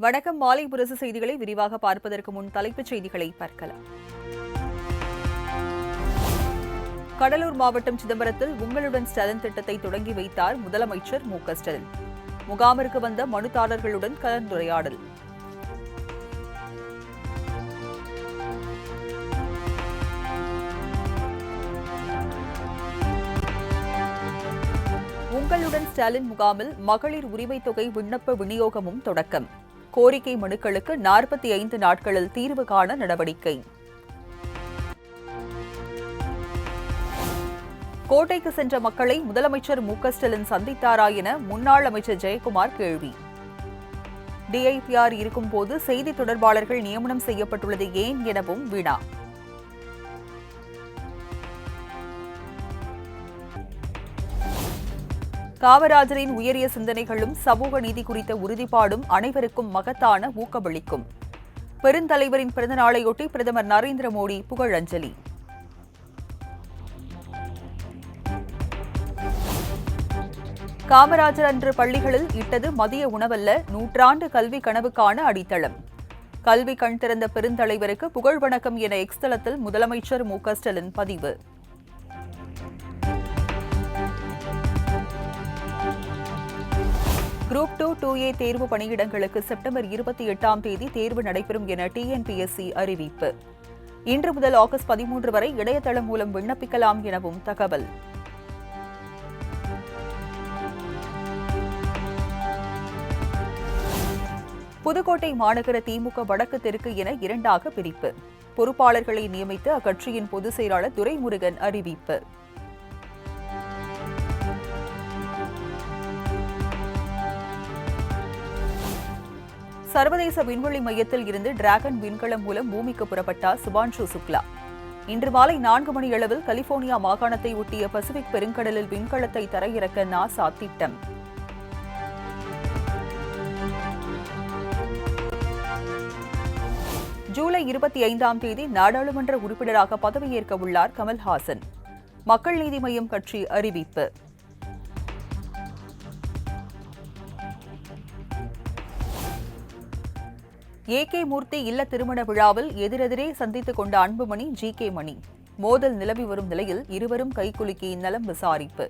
வணக்கம் மாலை புரசு செய்திகளை விரிவாக பார்ப்பதற்கு முன் தலைப்புச் செய்திகளை பார்க்கலாம். கடலூர் மாவட்டம் சிதம்பரத்தில் உங்களுடன் ஸ்டாலின் திட்டத்தை தொடங்கி வைத்தார் முதலமைச்சர் மு ஸ்டாலின். முகாமிற்கு வந்த மனுதாரர்களுடன் கலந்துரையாடல். உங்களுடன் ஸ்டாலின் முகாமில் மகளிர் உரிமைத் தொகை விண்ணப்ப விநியோகமும் தொடக்கம். கோரிக்கை மனுக்களுக்கு நாற்பத்தி ஐந்து நாட்களில் தீர்வு காண நடவடிக்கை. கோட்டைக்கு சென்ற மக்களை முதலமைச்சர் மு ஸ்டாலின் சந்தித்தாரா என முன்னாள் அமைச்சர் ஜெயக்குமார் கேள்வி. டிஐபிஆர் இருக்கும்போது செய்தி தொடர்பாளர்கள் நியமனம் செய்யப்பட்டுள்ளது ஏன் எனவும் வினா காமராஜரின் உயரிய சிந்தனைகளும் சமூக நீதி குறித்த உறுதிப்பாடும் அனைவருக்கும் மகத்தான ஊக்கமளிக்கும். பெருந்தலைவரின் பிறந்தநாளையொட்டி பிரதமர் நரேந்திர மோடி புகழஞ்சலி. காமராஜர் அன்று பள்ளிகளில் இட்டது மதிய உணவல்ல நூற்றாண்டு கல்வி கனவுக்கான அடித்தளம். கல்வி கண் திறந்த பெருந்தலைவருக்கு புகழ் வணக்கம் என எக்ஸ்தலத்தில் முதலமைச்சர் மு க ஸ்டாலின் பதிவு. குரூப் டூ டூ ஏ தேர்வு பணியிடங்களுக்கு செப்டம்பர் இருபத்தி எட்டாம் தேதி தேர்வு நடைபெறும் என டிஎன்பிஎஸ்சி அறிவிப்பு. இன்று முதல் ஆகஸ்ட் பதிமூன்று வரை இணையதளம் மூலம் விண்ணப்பிக்கலாம் எனவும் தகவல். புதுக்கோட்டை மாநகர திமுக வடக்கு தெற்கு என இரண்டாக பிரிப்பு. பொறுப்பாளர்களை நியமித்து அக்கட்சியின் பொதுச் செயலாளர் துரைமுருகன் அறிவிப்பு. சர்வதேச விண்வெளி மையத்தில் இருந்து டிராகன் விண்கலம் மூலம் பூமிக்கு புறப்பட்டார் சுபான்ஷு சுக்லா. இன்று மாலை நான்கு மணி அளவில் கலிபோர்னியா மாகாணத்தை ஒட்டிய பசிபிக் பெருங்கடலில் விண்கலத்தை தரையிறக்க நாசா திட்டம். ஜூலை இருபத்தி ஐந்தாம் தேதி நாடாளுமன்ற உறுப்பினராக பதவியேற்க உள்ளார் கமல்ஹாசன். மக்கள் நீதி மய்யம் கட்சி அறிவிப்பு. ஏ கே மூர்த்தி இல்ல திருமண விழாவில் எதிரெதிரே சந்தித்துக் கொண்ட அன்புமணி ஜி கே மணி. மோதல் நிலவி வரும் நிலையில் இருவரும் கைகுலுக்கி இந்நலம் விசாரிப்பு.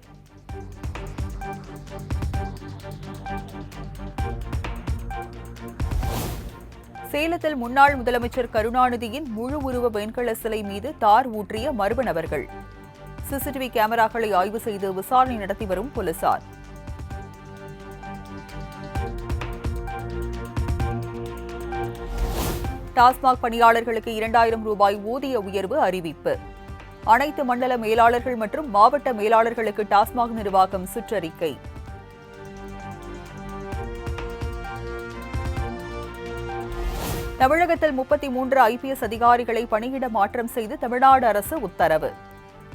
சேலத்தில் முன்னாள் முதலமைச்சர் கருணாநிதியின் முழு உருவ வெண்கல சிலை மீது தார் ஊற்றிய மர்ம நபர்கள். சிசிடிவி கேமராக்களை ஆய்வு செய்து விசாரணை நடத்தி வரும் போலீசார். டாஸ்மாக் பணியாளர்களுக்கு இரண்டாயிரம் ரூபாய் ஊதிய உயர்வு அறிவிப்பு. அனைத்து மண்டல மேலாளர்கள் மற்றும் மாவட்ட மேலாளர்களுக்கு டாஸ்மாக் நிர்வாகம் சுற்றறிக்கை. தமிழகத்தில் முப்பத்தி மூன்று ஐபிஎஸ் அதிகாரிகளை பணியிட மாற்றம் செய்து தமிழ்நாடு அரசு உத்தரவு.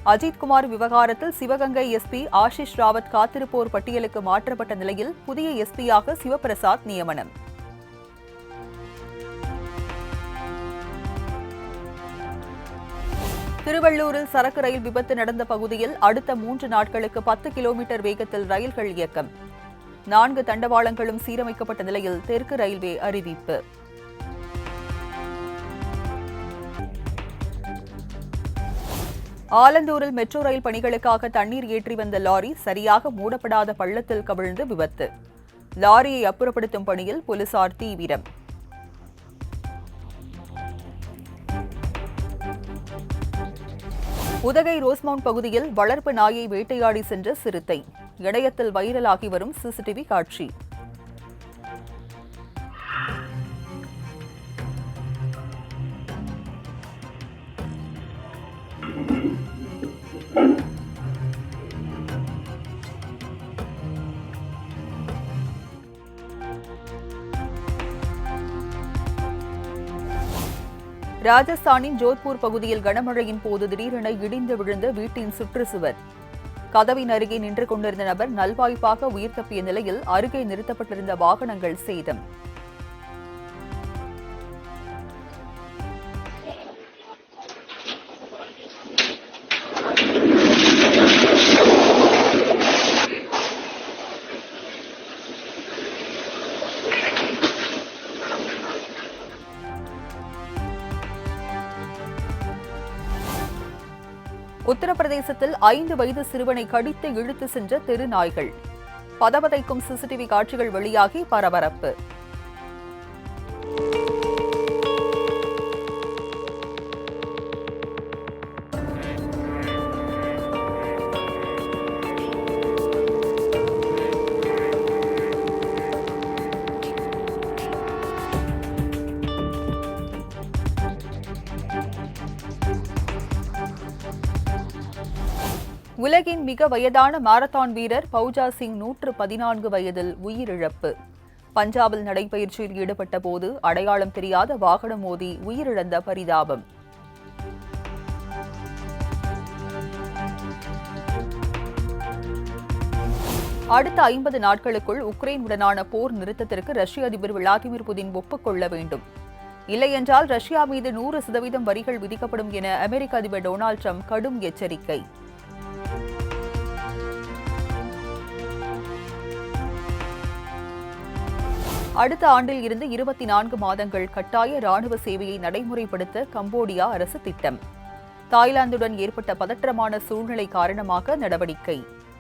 அஜித்குமார் விவகாரத்தில் சிவகங்கை எஸ்பி ஆஷிஷ் ராவத் காத்திருப்போர் பட்டியலுக்கு மாற்றப்பட்ட நிலையில் புதிய எஸ்பியாக சிவபிரசாத் நியமனம். திருவள்ளூரில் சரக்கு ரயில் விபத்து நடந்த பகுதியில் அடுத்த மூன்று நாட்களுக்கு பத்து கிலோமீட்டர் வேகத்தில் ரயில்கள் இயக்கம். நான்கு தண்டவாளங்களும் சீரமைக்கப்பட்ட நிலையில் தெற்கு ரயில்வே அறிவிப்பு. ஆலந்தூரில் மெட்ரோ ரயில் பணிகளுக்காக தண்ணீர் ஏற்றி வந்த லாரி சரியாக மூடப்படாத பள்ளத்தில் கவிழ்ந்து விபத்து. லாரியை அப்புறப்படுத்தும் பணியில் போலீசார் தீவிரம். உதகை ரோஸ்மவுண்ட் பகுதியில் வளர்ப்பு நாயை வேட்டையாடி சென்ற சிறுத்தை. இணையத்தில் வைரலாகி வரும் சிசிடிவி காட்சி. ராஜஸ்தானின் ஜோத்பூர் பகுதியில் கனமழையின் போது திடீரென இடிந்து விழுந்த வீட்டின் சுற்றுச்சுவர். கதவின் அருகே நின்று கொண்டிருந்த நபர் நல்வாய்ப்பாக உயிர் தப்பிய நிலையில் அருகே நிறுத்தப்பட்டிருந்த வாகனங்கள் சேதம். உத்தரப்பிரதேசத்தில் ஐந்து வயது சிறுவனை கடித்து இழுத்து சென்ற தெரு நாய்கள். பதவதைக்கும் சிசிடிவி காட்சிகள் வெளியாகி பரபரப்பு. உலகின் மிக வயதான மாரத்தான் வீரர் பௌஜா சிங் நூற்று பதினான்கு வயதில் உயிரிழப்பு. பஞ்சாபில் நடைபயிற்சியில் ஈடுபட்ட போது அடையாளம் தெரியாத வாகனம் மோதி உயிரிழந்த பரிதாபம். அடுத்த ஐம்பது நாட்களுக்குள் உக்ரைனுடனான போர் நிறுத்தத்திற்கு ரஷ்ய அதிபர் விளாடிமிர் புதின் ஒப்புக்கொள்ள வேண்டும். இல்லையென்றால் ரஷ்யா மீது நூறு சதவீதம் வரிகள் விதிக்கப்படும் என அமெரிக்க அதிபர் டொனால்டு ட்ரம்ப் கடும் எச்சரிக்கை. அடுத்த ஆண்டில் இருந்து இருபத்தி நான்கு மாதங்கள் கட்டாய ராணுவ சேவையை நடைமுறைப்படுத்த கம்போடியா அரசு திட்டம். தாய்லாந்துடன் ஏற்பட்ட பதற்றமான சூழ்நிலை காரணமாக நடவடிக்கை.